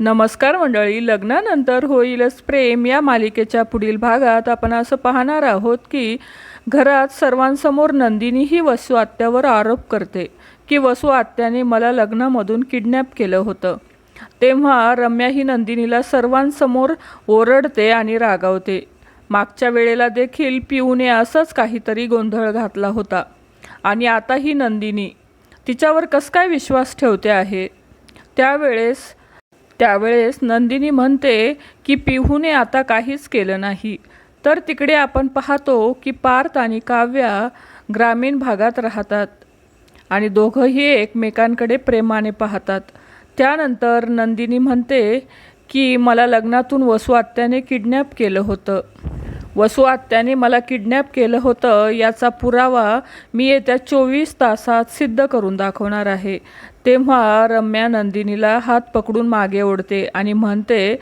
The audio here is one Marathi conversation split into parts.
नमस्कार मंडळी लग्नानंतर होईलच प्रेम. या मालिकेच्या पुढील भागात आपण असं पाहणार आहोत की घरात सर्वांसमोर नंदिनी ही वसू आत्यावर आरोप करते की वसू आत्याने मला लग्नामधून किडनॅप केलं होतं. तेव्हा रम्या ही नंदिनीला सर्वांसमोर ओरडते आणि रागावते. मागच्या वेळेला देखील पिऊने असंच काहीतरी गोंधळ घातला होता. आणि आता ही नंदिनी तिच्यावर कसं काय विश्वास ठेवते आहे? त्यावेळेस त्यावेळेस नंदिनी म्हणते की पिहूने आता काहीच केलं नाही. तर तिकडे आपण पाहतो की पार्थ आणि काव्या ग्रामीण भागात राहतात आणि दोघंही एकमेकांकडे प्रेमाने पाहतात. त्यानंतर नंदिनी म्हणते की मला लग्नातून वसुआत्याने किडनॅप केलं होतं. वसू आत्याने मला किडनॅप केलं होतं याचा पुरावा मी येत्या चोवीस तासात सिद्ध करून दाखवणार आहे. तेव्हा रम्या नंदिनीला हात पकडून मागे ओढते आणि म्हणते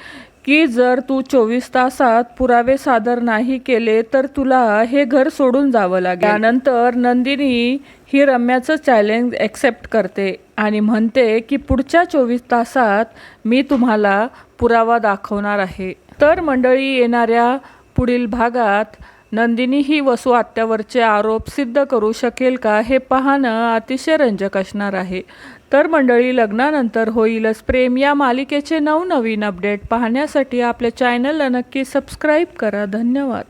की जर तू चोवीस तासात पुरावे सादर नाही केले तर तुला हे घर सोडून जावं लागेल. त्यानंतर नंदिनी ही रम्याचं चॅलेंज ॲक्सेप्ट करते आणि म्हणते की पुढच्या चोवीस तासात मी तुम्हाला पुरावा दाखवणार आहे. तर मंडळी येणाऱ्या पुढील भागात नंदिनी ही वसू आत्यावरचे आरोप सिद्ध करू शकेल का हे पाहणं अतिशय रंजक असणार आहे. तर मंडळी लग्नानंतर होईलच प्रेम. या मालिकेचे नवनवीन अपडेट पाहण्यासाठी आपल्या चॅनलला नक्की सबस्क्राईब करा. धन्यवाद.